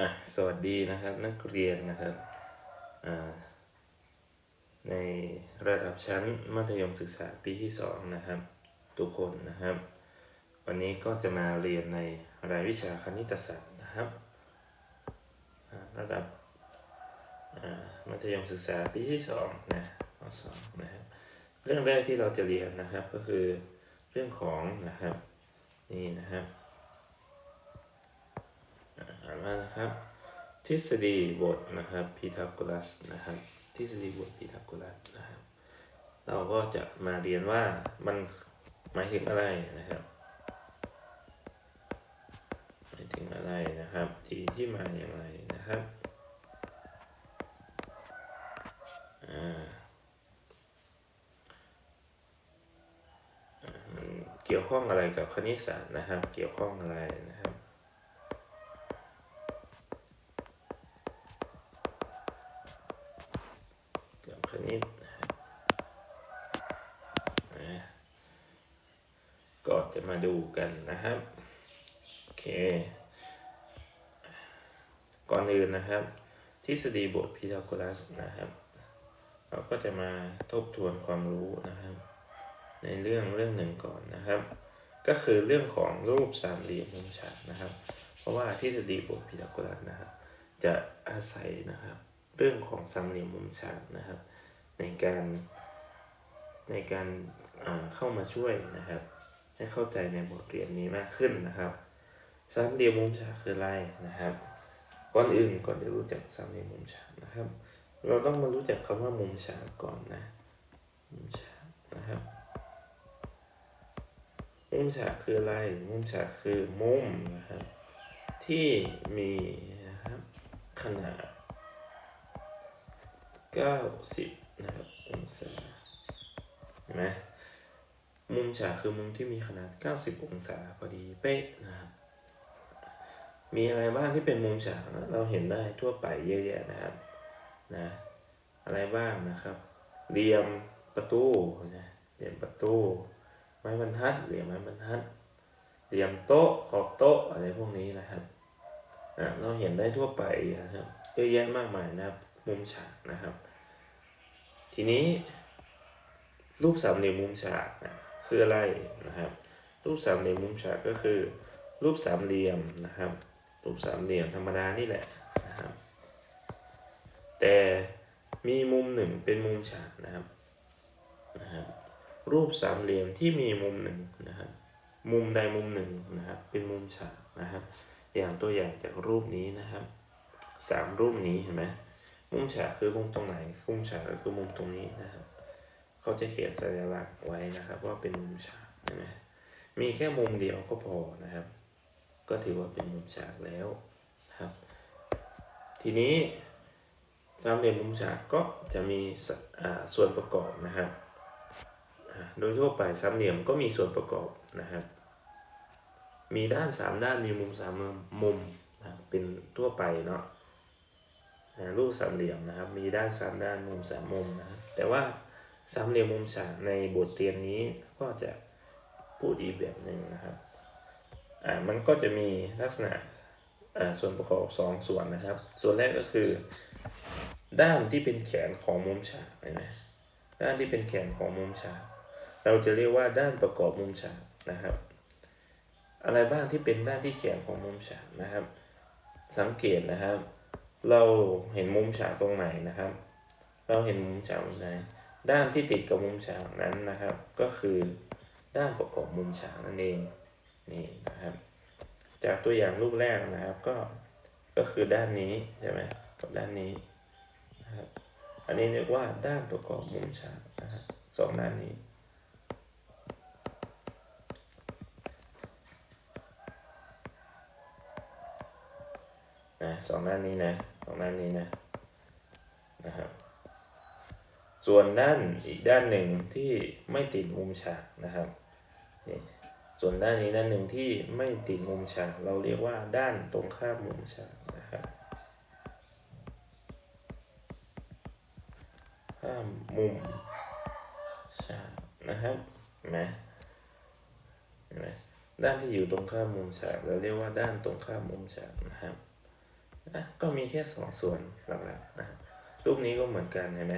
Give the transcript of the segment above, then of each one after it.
อะสวัสดีนะครับนักเรียนนะครับในระดับชั้นมัธยมศึกษาปีที่สองนะครับ ทุกคนนะครับ วันนี้ก็จะมาเรียนในรายวิชาคณิตศาสตร์นะครับ ระดับมัธยมศึกษาปีที่สองนะข้อสองนะครับเรื่องแรกที่เราจะเรียนนะครับก็คือเรื่องของนะครับนี่นะครับ อ่านว่านะครับ ทฤษฎีบทนะครับพีทาโกรัสนะครับ ทฤษฎีบทพีทาโกรัสนะครับ เราก็จะมาเรียนว่ามันหมายถึงอะไรนะครับหมายถึงอะไรนะครับ ที่ที่มาอย่างไรนะครับอ่าเกี่ยวข้องอะไรกับคณิตศาสตร์นะครับ เกี่ยวข้องอะไรนะครับ เกี่ยวกับคณิตนะครับนะก็จะมา ดูกันนะครับโอเค ก่อนอื่นนะครับ ทฤษฎีบทพีทาโกรัสนะครับ เราก็จะมาทบทวนความรู้นะครับ ในเรื่องเรื่องหนึ่งก่อนนะครับ ก็คือเรื่องของรูปสามเหลี่ยมมุมฉากนะครับ เพราะว่าทฤษฎีบทพีทาโกรัสนะครับ จะอาศัยนะครับ เรื่องของสามเหลี่ยมมุมฉากนะครับ ในการในการเข้ามาช่วยนะครับ ให้เข้าใจในบทเรียนนี้มากขึ้นนะครับสามเหลี่ยมมุมฉากคืออะไรนะครับก่อนอื่นก่อนจะรู้จักสามเหลี่ยมมุมฉากนะครับ เราต้องมารู้จักคำว่ามุมฉากก่อนนะมุมฉากนะครับมุมฉากคืออะไรมุมฉากคือมุมนะครับที่มีนะครับขนาด 90 นะครับองศาเห็นไหม มุมฉากคือมุมที่มีขนาด 90 องศาพอดีเป๊ะนะครับ มีอะไรบ้างที่เป็นมุมฉากเราเห็นได้ทั่วไปเยอะแยะนะครับนะอะไรบ้างนะครับเหลี่ยมประตูนะเหลี่ยมประตู ไม้บรรทัดเหลี่ยมไม้บรรทัดเหลี่ยมโต๊ะขอบโต๊ะอะไรพวกนี้นะครับอะเราเห็นได้ทั่วไปนะครับเยอะแยะมากมายนะครับ มุมฉากนะครับ ทีนี้รูปสามเหลี่ยมมุมฉากนะ คืออะไรนะครับ รูปสามเหลี่ยมมุมฉากก็คือ รูปสามเหลี่ยมนะครับ รูปสามเหลี่ยมธรรมดานี่แหละนะครับ แต่มีมุมหนึ่งเป็นมุมฉากนะครับนะครับ รูปสามเหลี่ยมที่มีมุมหนึ่งนะครับ มุมใดมุมหนึ่งนะครับ เป็นมุมฉากนะครับ อย่างตัวอย่างจากรูปนี้นะครับสามรูปนี้เห็นไหมมุมฉากคือมุมตรงไหน มุมฉากก็คือมุมตรงนี้นะครับ เขาจะเขียนสัญลักษณ์ไว้นะครับ ว่าเป็นมุมฉากเห็นไหมมีแค่มุมเดียวก็พอนะครับ ก็ถือว่าเป็นมุมฉากแล้วครับ ทีนี้สามเหลี่ยมมุมฉากก็จะมีส่วนประกอบนะครับโดยทั่วไปสามเหลี่ยมก็มีส่วนประกอบนะครับ มีด้านสามด้านมีมุมสามมุมนะเป็นทั่วไปเนาะรูปสามเหลี่ยมนะครับ มีด้านสามด้านมุมสามมุมนะแต่ว่า สามเหลี่ยมมุมฉากในบทเรียนนี้ก็จะพูดอีกแบบหนึ่งนะครับ อ่า มันก็จะมีลักษณะ อ่า ส่วนประกอบสองส่วนนะครับ ส่วนแรกก็คือ ด้านที่เป็นแขนของมุมฉากเห็นไหมด้านที่เป็นแขนของมุมฉาก เราจะเรียกว่าด้านประกอบมุมฉากนะครับ อะไรบ้างที่เป็นด้านที่แขนของมุมฉากนะครับ สังเกตนะครับ เราเห็นมุมฉากตรงไหนนะครับ เราเห็นมุมฉากตรงไหน ด้านที่ติดกับมุมฉากนั้นนะครับ ก็คือด้านประกอบมุมฉากนั่นเองนี่นะครับ จากตัวอย่างรูปแรกนะครับก็ก็คือด้านนี้ใช่ไหมกับด้านนี้นะครับอันนี้เรียกว่าด้านประกอบมุมฉากนะครับสองด้านนี้นะสองด้านนี้นะสองด้านนี้นะนะครับ ส่วนด้านอีกด้านหนึ่งที่ไม่ติดมุมฉากนะครับนี่ส่วนด้านนี้ด้านหนึ่งที่ไม่ติดมุมฉากเราเรียกว่าด้านตรงข้ามมุมฉากนะครับข้ามมุมฉากนะครับนไหมเห็นไหมด้านที่อยู่ตรงข้ามมุมฉากเราเรียกว่าด้านตรงข้ามมุมฉากนะครับนะก็มีแค่สองส่วนหลักๆนะรูปนี้ก็เหมือนกันเห็นไหม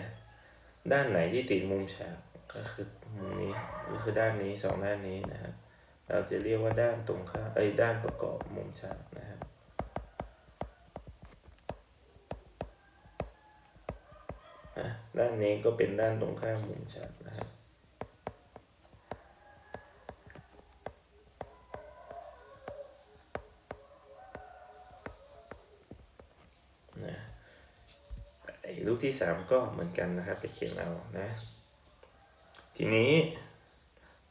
ด้านไหนที่ติดมุมฉากก็คือมุมนี้ก็คือด้านนี้สองด้านนี้นะครับ เราจะเรียกว่าด้านตรงข้ามเอ้ยด้านประกอบมุมฉากนะครับด้านนี้ก็เป็นด้านตรงข้ามมุมฉากนะครับ รูปที่สามก็เหมือนกันนะครับไปเขียนเอานะ ทีนี้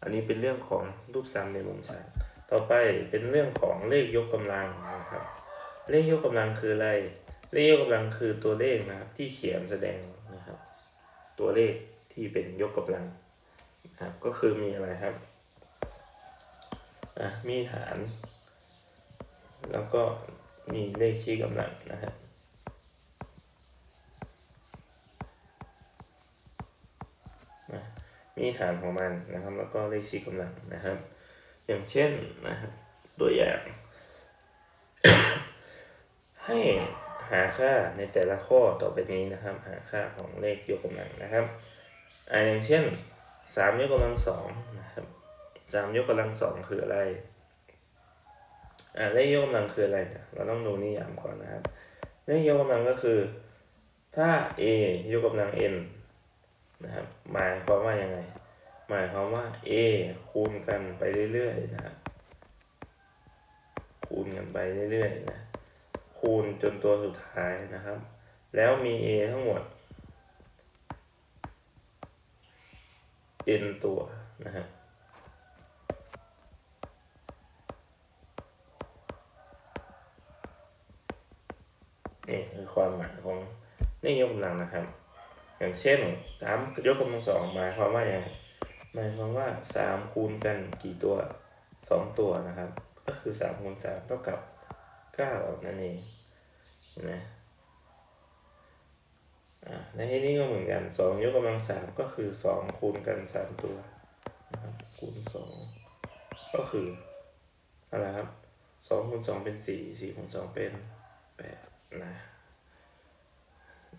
อันนี้เป็นเรื่องของรูปซ้ำในมุมฉากต่อไปเป็นเรื่องของเลขยกกำลังนะครับ เลขยกกำลังคืออะไร เลขยกกำลังคือตัวเลขนะครับที่เขียนแสดงนะครับ ตัวเลขที่เป็นยกกำลังนะครับก็คือมีอะไรครับอะมีฐาน แล้วก็มีเลขชี้กำลังนะครับ มีฐานของมันนะครับ แล้วก็เลขชี้กำลังนะครับ อย่างเช่นนะครับตัวอย่าง ให้หาค่าในแต่ละข้อต่อไปนี้นะครับ หาค่าของเลขยกกำลังนะครับอ่าอย่างเช่นสามยกกำลังสองนะครับสามยกกำลังสองคืออะไรอ่าเลขยกกำลังคืออะไรเนี่ยเราต้องดูนิยามก่อนนะครับเลขยกกำลังก็คือ ถ้า a ยกกำลัง n นะครับหมายความว่ายังไง หมายความว่า a คูณกันไปเรื่อยๆนะครับคูณกันไปเรื่อยๆนะคูณจนตัวสุดท้ายนะครับ แล้วมี a ทั้งหมด n ตัวนะครับนี่คือความหมายของเลขยกกำลังนะครับ อย่างเช่นสามยกกำลังสองหมายความว่าอย่างไรหมายความว่าสามคูณกันกี่ตัวสองตัวนะครับ ก็คือสามคูณสามเท่ากับเก้านั่นเองนไหมอ่าในที่นี้ก็เหมือนกันสองยกกำลังสามก็คือสองคูณกันสามตัวนะครับคูณสองก็คืออะไรครับสองคูณสองเป็นสี่สี่คูณสองเป็นแปดนะ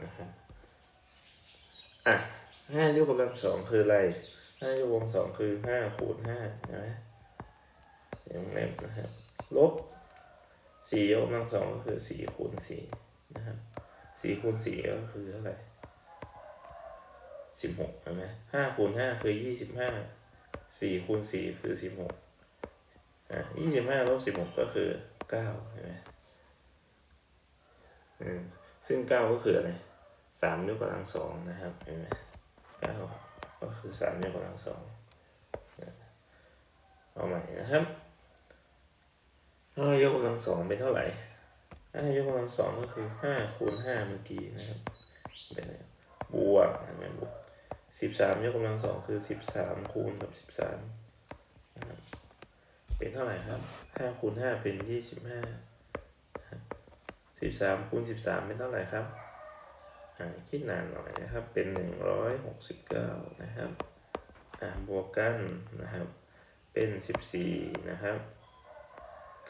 นะครับ อะห้ายกกำลังสองคืออะไรห้ายกกำลังสองคือห้าคูณห้าใช่ไหมอย่างนี้นะครับ ลบสี่ยกกำลังสองก็คือสี่คูณสี่นะครับสี่คูณสี่ก็คือเท่าไหร่สิบหกใช่ไหมห้าคูณห้าคือยี่สิบห้าสี่คูณสี่คือสิบหกอะยี่สิบห้าลบสิบหกก็คือเก้าใช่ไหมอืมซึ่งเก้าก็คืออะไรามยกกำลังสองนะครับเห็นไหมเก้าก็คือสามยกกำลังสองเอาใหม่นะครับห้ายกกำลังสองเป็นเท่าไหร่ห้ายกกำลังสองก็คือห้าคูณห้าเมื่อกี้นะครับเป็นอะไรบวกเห็นไหมบวกสิบสามยกกำลังสองคือสิบสามคูณกับสิบสามเป็นเท่าไหร่ครับห้าคูณห้าเป็นยี่สิบห้าสิบสามคูณสิบสามเป็นเท่าไหร่ครับ คิดนานหน่อยนะครับเป็นหนึ่งร้อยหกสิบเก้านะครับบวกกันนะครับเป็นสิบสี่นะครับ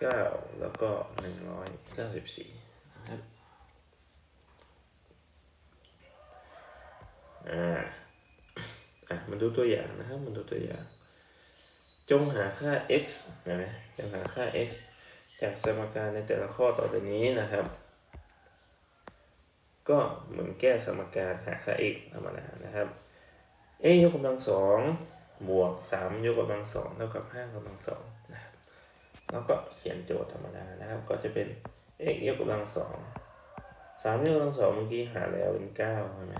เก้าแล้วก็หนึ่งร้อยเก้าสิบสี่นะครับอ่าอะมาดูตัวอย่างนะครับมาดูตัวอย่าง จงหาค่า x นไหมจงหาค่า x จากสมการในแต่ละข้อต่อไปนี้นะครับ ก็เหมือนแก้สมการหาค่า x ธรรมดานะครับ a ยกกำลังสองบวกสามยกกำลังสองเท่ากับห้ากำลังสองนะครับแล้วก็เขียนโจทย์ธรรมดานะครับ ก็จะเป็น x ยกกำลังสองสามยกกำลังสองเมื่อกี้หาแล้วเป็นเก้าใช่ไหม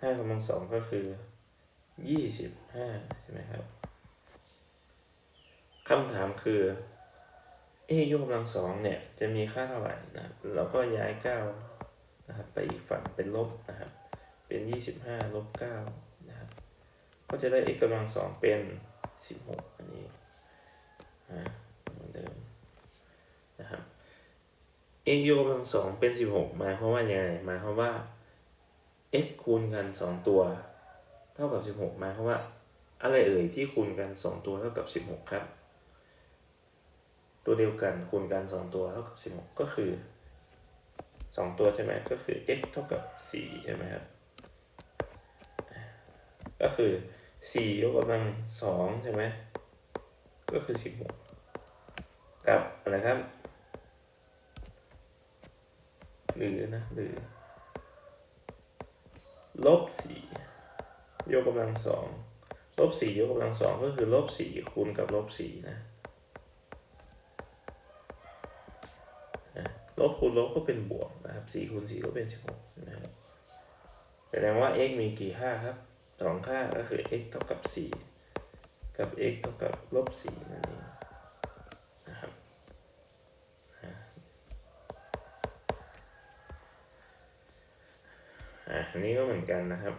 ห้ากำลังสองก็คือยี่สิบห้าใช่ไหมครับคำถามคือ a ยกกำลังสองเนี่ยจะมีค่าเท่าไหร่นะเราก็ย้ายเก้า นะครับไปอีกฝั่งเป็นลบนะครับ เป็นยี่สิบห้าลบเก้านะครับก็จะได้ x กำลังสองเป็นสิบหกอันนี้นะเหมือนเดิมนะครับ x ยกกำลังสองเป็นสิบหกมายความว่ายังไงหมายความว่า x คูณกันสองตัว เท่ากับสิบหกมายความว่า อะไรเอ่ยที่คูณกันสองตัวเท่ากับสิบหกครับ ตัวเดียวกันคูณกันสองตัวเท่ากับสิบหกก็คือ สองตัวใช่ไหมก็คือ x เท่ากับสี่ใช่ไหมครับ ก็คือสี่ยกกำลังสองใช่ไหมก็คือสิบหกกับอะไรครับ หรือนะหรือลบสี่ยกกำลังสองลบสี่ยกกำลังสองก็คือลบสี่คูณกับลบสี่นะนะลบคูณลบก็เป็นบวก สี่คูณสี่ก็เป็น 16นะครับแสดงว่า x มีกี่ค่าครับสองค่าก็คือ x เท่ากับสี่กับ x เท่ากับลบสี่นั่นเองนะครับอันนี้ก็เหมือนกันนะครับ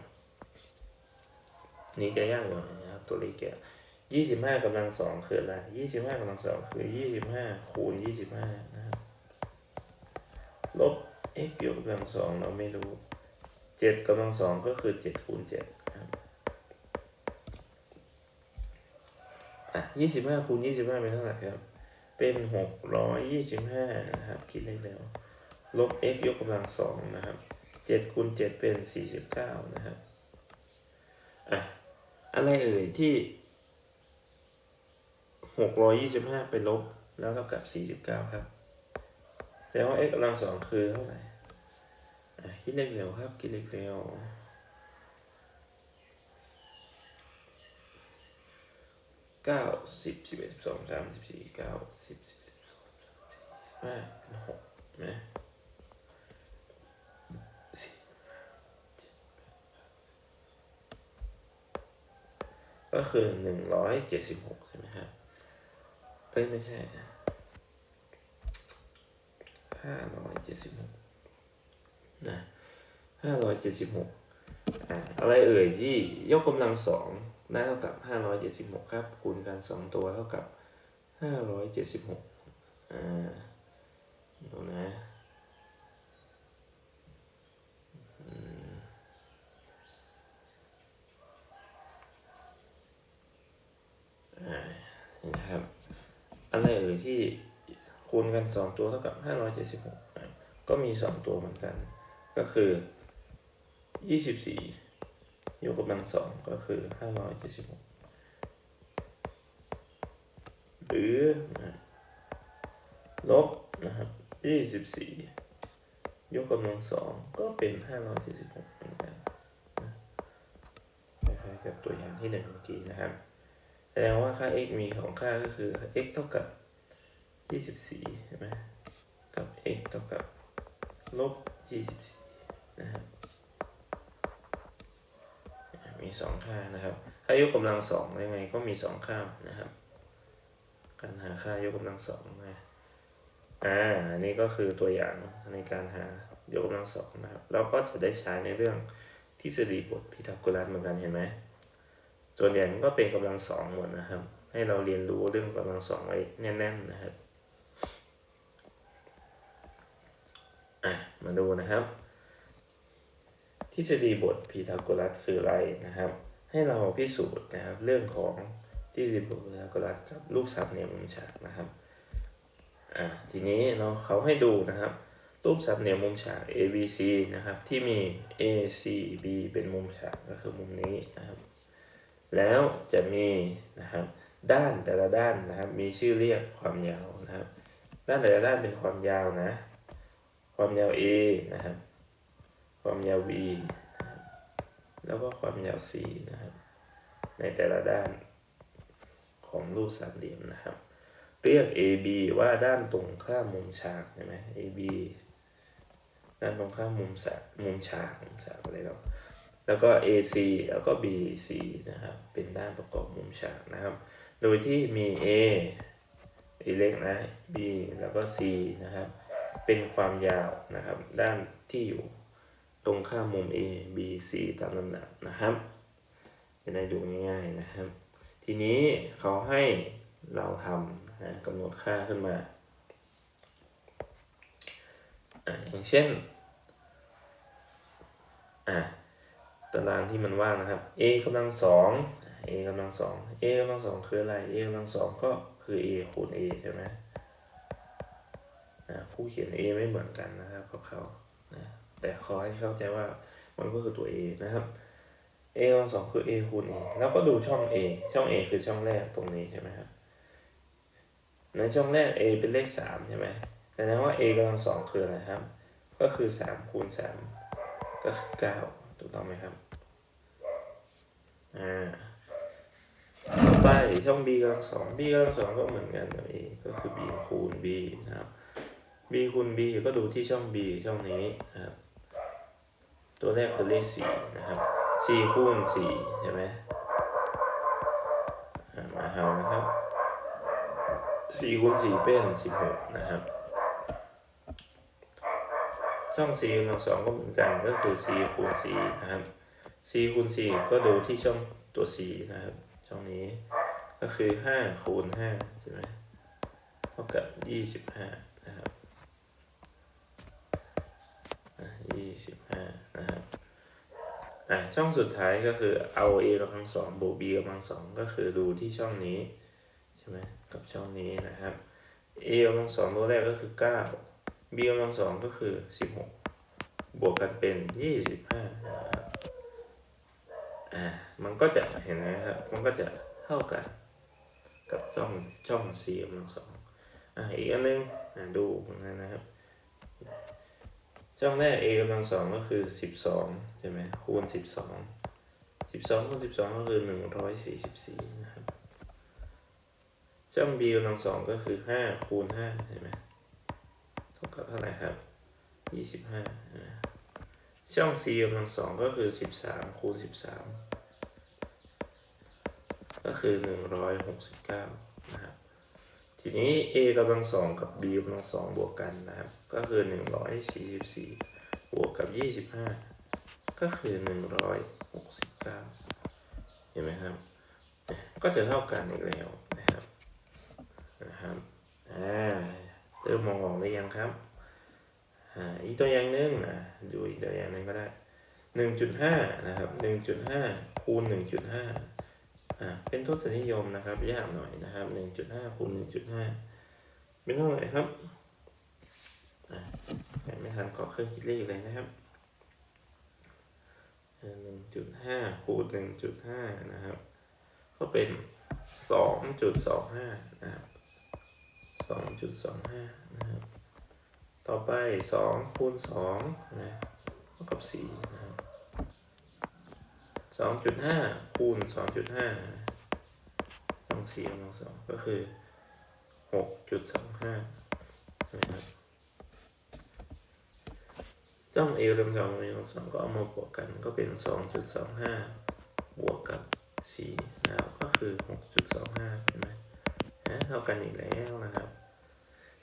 นี่จะยากกว่านะครับตัวเลขเกี่ยวยี่สิบห้ากำลังสองคืออะไรยี่สิบห้ากำลังสองคือยี่สิบห้าคูณยี่สิบห้า x ยกกำลังสองเราไม่รู้เจ็ดกำลังสองก็คือเจ็ดคูณเจ็ดครับอะยี่สิบห้าคูณยี่สิบห้าเป็นเท่าไหร่ครับ เป็นหกร้อยยี่สิบห้านะครับ คิดเลขแล้วลบ x ยกกำลังสองนะครับเจ็ดคูณเจ็ดเป็นสี่สิบเก้านะครับอะอะไรเอ่ยที่หกร้อยยี่สิบห้าไปลบแล้วเท่ากับสี่สิบเก้าครับ แต่ว่า x กำลังสองคือเท่าไหร่ คิดเลขเร็วครับ คิดเลขเร็วเก้าสิบสิบเอ็ดสิบสองสามสิบสี่เก้าสิบสิบเอ็ดสิบสองสามสี่สิบห้าเนหกนะก็คือหนึ่งร้อยเจ็ดสิบหกใช่ไหมครับเอ้ยไม่ใช่ห้าร้อยเจ็ดสิบหก นะห้าร้อยเจ็ดสิบหกอะไรเอ่ยที่ยกกำลังสองได้เท่ากับห้าร้อยเจ็ดสิบหกครับ คูณกันสองตัวเท่ากับห้าร้อยเจ็ดสิบหกอ่าดูนะอืมอ่านะครับอะไรเอ่ยที่คูณกันสองตัวเท่ากับห้าร้อยเจ็ดสิบหกก็มีสองตัวเหมือนกัน ก็คือยี่สิบสี่ยกกำลังสองก็คือห้าร้อยเจ็ดสิบหกหรือลบนะครับยี่สิบสี่ยกกำลังสองก็เป็นห้าร้อยเจ็ดสิบหกเหมือนกันนะคล้ายๆกับตัวอย่างที่หนึ่งเมื่อกี้นะครับแสดงว่าค่า x มีของค่าก็คือ x เท่ากับ24ใช่ไหมกับ x เท่ากับลบ24 นะครับมีสองค่านะครับถ้ายกกำลังสองยังไงก็มีสองค่านะครับ การหาค่ายกกำลังสองนะอ่าอันนี้ก็คือตัวอย่างในการหายกกำลังสองนะครับแล้วก็จะได้ใช้ในเรื่องทฤษฎีบทพีทาโกรัสเหมือนกันเห็นไหมส่วนใหญ่มันก็เป็นกำลังสองหมดนะครับ ให้เราเรียนรู้เรื่องกำลังสองไว้แน่น ๆนะครับอะมาดูนะครับ ทฤษฎีบทพีทาโกรัสคืออะไรนะครับ ให้เราพิสูจน์นะครับเรื่องของทฤษฎีบทพีทาโกรัสกับรูปสามเหลี่ยมมุมฉากนะครับอะทีนี้เราเขาให้ดูนะครับ รูปสามเหลี่ยมมุมฉาก ABC นะครับที่มี ACB เป็นมุมฉากก็คือมุมนี้นะครับแล้วจะมีนะครับด้านแต่ละด้านนะครับมีชื่อเรียกความยาวนะครับ ด้านแต่ละด้านเป็นความยาวนะ ความยาว A นะครับ ความยาว B แล้วก็ความยาว C นะครับ ในแต่ละด้านของรูปสามเหลี่ยมนะครับ เรียก AB ว่าด้านตรงข้ามมุมฉากใช่ไหม AB ด้านตรงข้ามมุมฉากมุมฉากมุมฉากอะไรเราแล้วก็ AC แล้วก็ BC นะครับ เป็นด้านประกอบมุมฉากนะครับ โดยที่มี A A เล็กนะ B แล้วก็ C นะครับ เป็นความยาวนะครับ ด้านที่อยู่ ตรงข้ามมุม A B C ตามลำดับนะครับ จะได้ดูง่ายๆนะครับ ทีนี้เขาให้เราทำนะกำหนดค่าขึ้นมาอย่างเช่นตารางที่มันว่างนะครับ a กำลังสอง a กำลังสอง a กำลังสองคืออะไร a กำลังสองก็คือ a คูณ a ใช่ไหมผู้เขียน a ไม่เหมือนกันนะครับกับเขา แต่ขอให้เข้าใจว่ามันก็คือตัว a นะครับ a กำลังสองคือ a คูณ a แล้วก็ดูช่อง a ช่อง a คือช่องแรกตรงนี้ใช่ไหมครับในช่องแรก a เป็นเลขสามใช่ไหมแต่นั้นว่า a กำลังสองคืออะไรครับ ก็คือสามคูณสามก็คือเก้าถูกต้องไหมครับอ่าต่อไปช่อง b กำลังสอง b กำลังสองก็เหมือนกันกับ a ก็คือ b คูณ b นะครับ b คูณ b ก็ดูที่ช่อง b ช่องนี้นะครับ ตัวแรกคือเลขสี่นะครับสี่คูณสี่ใช่ไหมอ่ามาเอานะครับสี่คูณสี่เป็นสิบหกนะครับ ช่อง c กำลังสองก็เหมือนกันก็คือ c คูณ c นะครับ c คูณ c ก็ดูที่ช่องตัว c นะครับ ช่องนี้ก็คือห้าคูณห้าใช่ไหมเท่ากับยี่สิบห้า บยี่สิบห้านะครับอะช่องสุดท้ายก็คือเอา a กำลังสองบวก b กำลังสองก็คือดูที่ช่องนี้ใช่ไหมกับช่องนี้นะครับ a กำลังสองตัวแรกก็คือเก้า b กำลังสองก็คือสิบหกบวกกันเป็นยี่สิบห้านะครับอ่ามันก็จะเห็นไหมครับ มันก็จะเท่ากันกับช่องช่อง c กำลังสองอ่าอีกอันนึงอ่าดูนะครับ ช่องแรก a กำลังสองก็คือสิบสองใช่ไหมคูณสิบสองสิบสองคูณสิบสองก็คือหนึ่งร้อยสี่สิบสี่นะครับ ช่อง b กำลังสองก็คือห้าคูณห้าใช่ไหมเท่ากับเท่าไหร่ครับยี่สิบห้าช่อง c กำลังสองก็คือสิบสามคูณสิบสามก็คือหนึ่งร้อยหกสิบเก้านะครับ ทีนี้ a กำลังสองกับ b กำลังสองบวกกันนะครับ ก็คือหนึ่งร้อยสี่สิบสี่บวกกับยี่สิบห้าก็คือหนึ่งร้อยหกสิบเก้าเห็นไหมครับ ก็จะเท่ากันอีกแล้วนะครับนะครับอ่าเริ่มมองออกหรือยังครับอ่าอีกตัวอย่างหนึ่งนะดูอีกตัวอย่างหนึ่งก็ได้หนึ่งจุดห้านะครับหนึ่งจุดห้าคูณหนึ่งจุดห้า อ่าเป็นทศนิยมนะครับยากหน่อยนะครับหนึ่งจุดห้าคูณหนึ่งจุดห้าเป็นเท่าไหร่ครับอ่าไม่ทันขอเครื่องคิดเลขเลยนะครับหนึ่งจุดห้าคูณหนึ่งจุดห้านะครับ ก็เป็นสองจุดสองห้านะครับสองจุดสองห้านะครับ ต่อไปสองคูณสองนะเท่ากับสี่นะ สองจุดห้าคูณสองจุดห้าลองสี่ลองสองก็คือหกจุดสองห้าใช่ไหมครับจ้องเอลำสองเอลำสองก็เอามาบวกกันก็เป็นสองจุดสองห้าบวกกับสี่นะครับก็คือหกจุดสองห้าเห็นไหมนะเท่ากันอีกแล้วนะครับ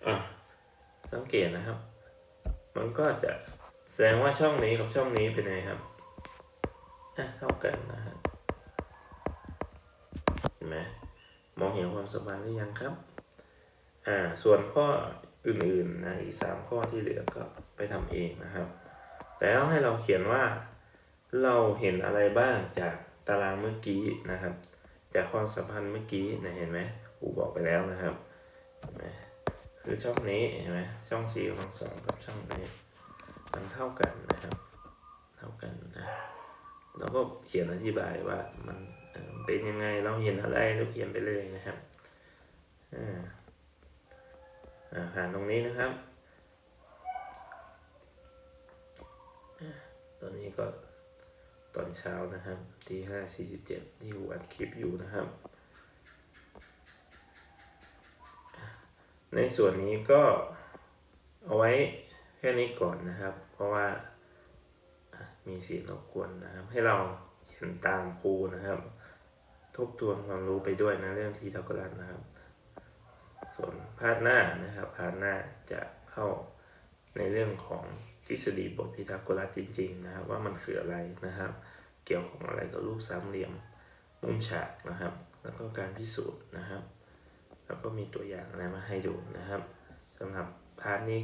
อะสังเกตนะครับ มันก็จะแสดงว่าช่องนี้กับช่องนี้เป็นไงครับ เท่ากันนะฮะเห็นไหมมองเห็นความสัมพันธ์หรือยังครับอ่าส่วนข้ออื่นๆนะอีกสามข้อที่เหลือก็ไปทำเองนะครับ แล้วให้เราเขียนว่าเราเห็นอะไรบ้างจากตารางเมื่อกี้นะครับ จากความสัมพันธ์เมื่อกี้นะเห็นไหมครูบอกไปแล้วนะครับเห็นไหมคือช่องนี้เห็นไหมช่องสี่กำลังสองกับช่องนี้มันเท่ากันนะครับ เท่ากันนะ เราก็เขียนอธิบายว่ามันเป็นยังไงเราเห็นอะไรเราเขียนไปเลยนะครับอ่าอ่าผ่านตรงนี้นะครับ ตอนนี้ก็ตอนเช้านะครับที่ห้าสี่สิบเจ็ดที่หัดคลิปอยู่นะครับ ในส่วนนี้ก็เอาไว้แค่นี้ก่อนนะครับ เพราะว่า มีเสียงรบกวนนะครับ ให้เราเขียนตามครูนะครับ ทบทวนความรู้ไปด้วยนะเรื่องทีทากรัสนะครับ ส่วนพาร์ทหน้านะครับพาร์ทหน้าจะเข้าในเรื่องของทฤษฎีบทพีทาโกรัสจริง ๆ นะครับ ว่ามันคืออะไรนะครับ เกี่ยวของอะไรกับรูปสามเหลี่ยมมุมฉากนะครับ แล้วก็การพิสูจน์นะครับ แล้วก็มีตัวอย่างอะไรมาให้ดูนะครับสำหรับพาร์ทนี้